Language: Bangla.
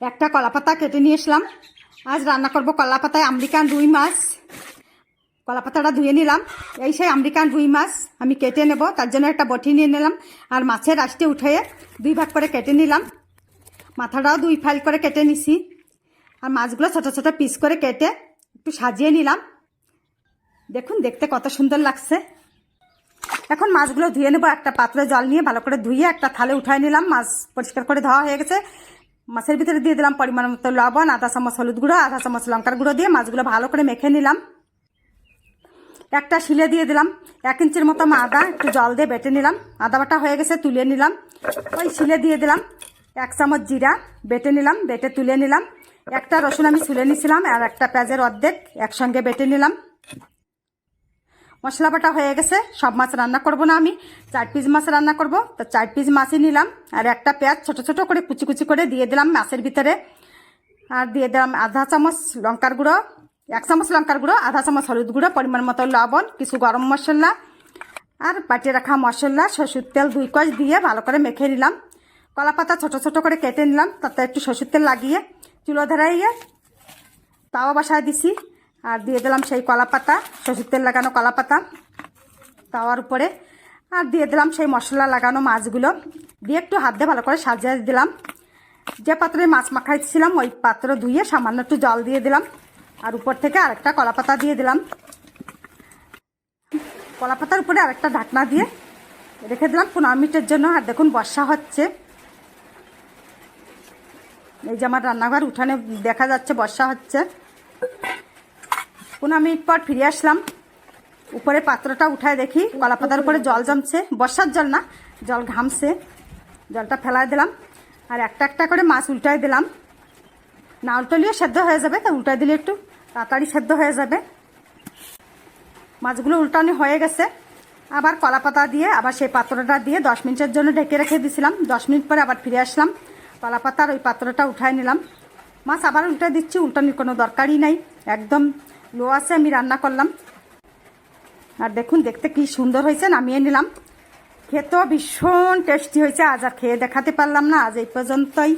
একটা কলা পাতা কেটে নিয়ে এসলাম। আজ রান্না করব কলা পাতায় আমেরিকান রুই মাছ। কলা পাতাটা ধুয়ে নিলাম। এই সেই আমেরিকান রুই মাছ আমি কেটে নেব, তার জন্য একটা বটি নিয়ে নিলাম আর মাছের আশটি উঠে দুই ভাগ করে কেটে নিলাম। মাথাটাও দুই ফাইল করে কেটে নিছি। আর মাছগুলো ছোটো ছোটো পিস করে কেটে একটু সাজিয়ে নিলাম। দেখুন, দেখতে কত সুন্দর লাগছে। এখন মাছগুলো ধুয়ে নেব, একটা পাত্রে জল নিয়ে ভালো করে ধুয়ে একটা থালে উঠায় নিলাম। মাছ পরিষ্কার করে ধোয়া হয়ে গেছে। মাছের ভিতরে দিয়ে দিলাম পরিমাণ মতো লবণ আধা চামচ হলুদ গুঁড়ো আধা চামচ লঙ্কার গুঁড়ো দিয়ে মাছগুলো ভালো করে মেখে নিলাম। একটা শিলে দিয়ে দিলাম এক ইঞ্চির মতো আদা, একটু জল দিয়ে বেটে নিলাম। আদা বাটা হয়ে গেছে, তুলে নিলাম। ওই শিলে দিয়ে দিলাম এক চামচ জিরা, বেটে নিলাম, বেটে তুলে নিলাম। একটা রসুন আমি ছুলে নিছিলাম আর একটা পেঁয়াজের অর্ধেক একসঙ্গে বেটে নিলাম। মশলা বাটা হয়ে গেছে। সব মাছ রান্না করব না আমি। চার পিস মাছ রান্না করব। তো চার পিস মাছই নিলাম। আর একটা পেঁয়াজ ছোট ছোট করে কুচি কুচি করে দিয়ে দিলাম মাছের ভিতরে। আর দিয়ে দিলাম আধা চামচ লঙ্কার গুঁড়ো, এক চামচ লঙ্কার গুঁড়ো, আধা চামচ হলুদ গুঁড়ো, পরিমাণ মতো লবণ, কিছু গরম মশলা, আর বাটিয়ে রাখা মশলা, সরষের তেল দুই কষ দিয়ে ভালো করে মেখে নিলাম। কলা পাতা ছোটো ছোট করে কেটে নিলাম, তাতে একটু সরষের তেল লাগিয়ে, চুলো ধরাইয়ে, তাওয়া বসায় দিছি। আর দিয়ে দিলাম সেই কলা পাতা, সরষের তেল লাগানো কলা পাতা তাওয়ার উপরে। আর দিয়ে দিলাম সেই মশলা লাগানো মাছগুলো। দিয়ে একটু হাত দিয়ে ভালো করে সাজিয়ে দিলাম। যে পাত্রে মাছ মাখাইছিলাম, ওই পাত্র ধুয়ে সামান্য একটু জল দিয়ে দিলাম। আর উপর থেকে আরেকটা কলা পাতা দিয়ে দিলাম। কলা পাতার উপরে আরেকটা ঢাকনা দিয়ে রেখে দিলাম পনেরো মিনিটের জন্য। আর দেখুন বর্ষা হচ্ছে। এই যে আমার রান্নাঘর উঠানে দেখা যাচ্ছে বর্ষা হচ্ছে। পনেরো মিনিট পর ফিরে আসলাম। উপরে পাত্রটা উঠায় দেখি কলা পাতার উপরে জল জমছে। বর্ষার জল না, জল ঘামছে। জলটা ফেলায় দিলাম। আর একটা একটা করে মাছ উল্টায় দিলাম। না উল্টালেও সেদ্ধ হয়ে যাবে তা উল্টায় দিলে একটু তাড়াতাড়ি সেদ্ধ হয়ে যাবে। মাছগুলো উল্টানো হয়ে গেছে। আবার কলা পাতা দিয়ে, আবার সেই পাত্রটা দিয়ে দশ মিনিটের জন্য ঢেকে রেখে দিয়েছিলাম দশ মিনিট পরে আবার ফিরে আসলাম। কলা পাতার ওই পাত্রটা উঠায় নিলাম। মাছ আবার উল্টে দিচ্ছি, উল্টানোর কোনো দরকারই নাই। একদম লো আছে আমি রান্না করলাম। আর দেখুন, দেখতে কি সুন্দর হয়েছে, নামিয়ে নিলাম। খেতেও ভীষণ টেস্টি হয়েছে, আজ আর খেয়ে দেখাতে পারলাম না, আজ এই পর্যন্তই।